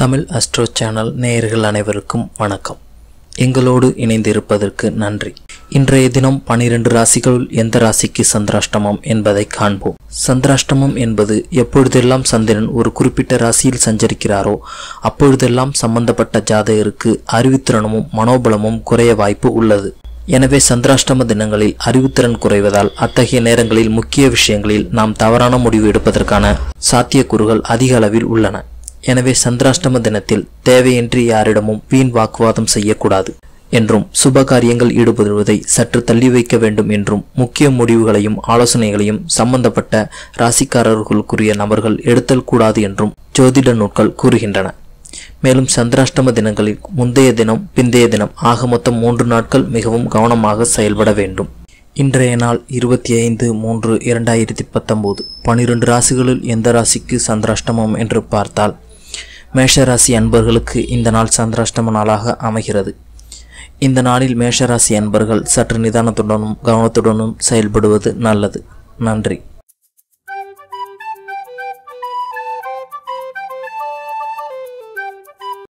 Tamil astro channel நேயர்கள் அனைவருக்கும் வணக்கம். எங்களோடு இணைந்திருப்பதற்கு நன்றி. இன்றைய தினம் பனிரெண்டு ராசிகளுள் எந்த ராசிக்கு சந்திராஷ்டமம் என்பதை காண்போம். சந்திராஷ்டமம் என்பது எப்பொழுதெல்லாம் சந்திரன் ஒரு குறிப்பிட்ட ராசியில் சஞ்சரிக்கிறாரோ அப்பொழுதெல்லாம் சம்பந்தப்பட்ட ஜாதகருக்கு அறிவுத்திறனமும் மனோபலமும் குறைய வாய்ப்பு உள்ளது. எனவே சந்திராஷ்டம தினங்களில் அறிவுத்திறன் குறைவதால் அத்தகைய நேரங்களில் முக்கிய விஷயங்களில் நாம் தவறான முடிவு எடுப்பதற்கான சாத்தியக்கூறுகள் அதிக அளவில் உள்ளன. எனவே சந்திராஷ்டம தினத்தில் தேவையின்றி யாரிடமும் வீண் வாக்குவாதம் செய்யக்கூடாது என்றும் சுப காரியங்கள் ஈடுபடுவதை சற்று தள்ளி வைக்க வேண்டும் என்றும் முக்கிய முடிவுகளையும் ஆலோசனைகளையும் சம்பந்தப்பட்ட ராசிக்காரர்களுக்குரிய நபர்கள் எடுத்தல் கூடாது என்றும் ஜோதிட நூல்கள் கூறுகின்றன. மேலும் சந்திராஷ்டம தினங்களில் முந்தைய தினம் பிந்தைய தினம் ஆக மொத்தம் மூன்று நாட்கள் மிகவும் கவனமாக செயல்பட வேண்டும். இன்றைய நாள் இருபத்தி ஐந்து மூன்று இரண்டாயிரத்தி பத்தொம்போது பனிரெண்டு ராசிகளில் எந்த ராசிக்கு சந்திராஷ்டமம் என்று பார்த்தால் மேஷராசி அன்பர்களுக்கு இந்த நாள் சந்திராஷ்டம நாளாக அமைகிறது. இந்த நாளில் மேஷராசி அன்பர்கள் சற்று நிதானத்துடனும் கவனத்துடனும் செயல்படுவது நல்லது. நன்றி.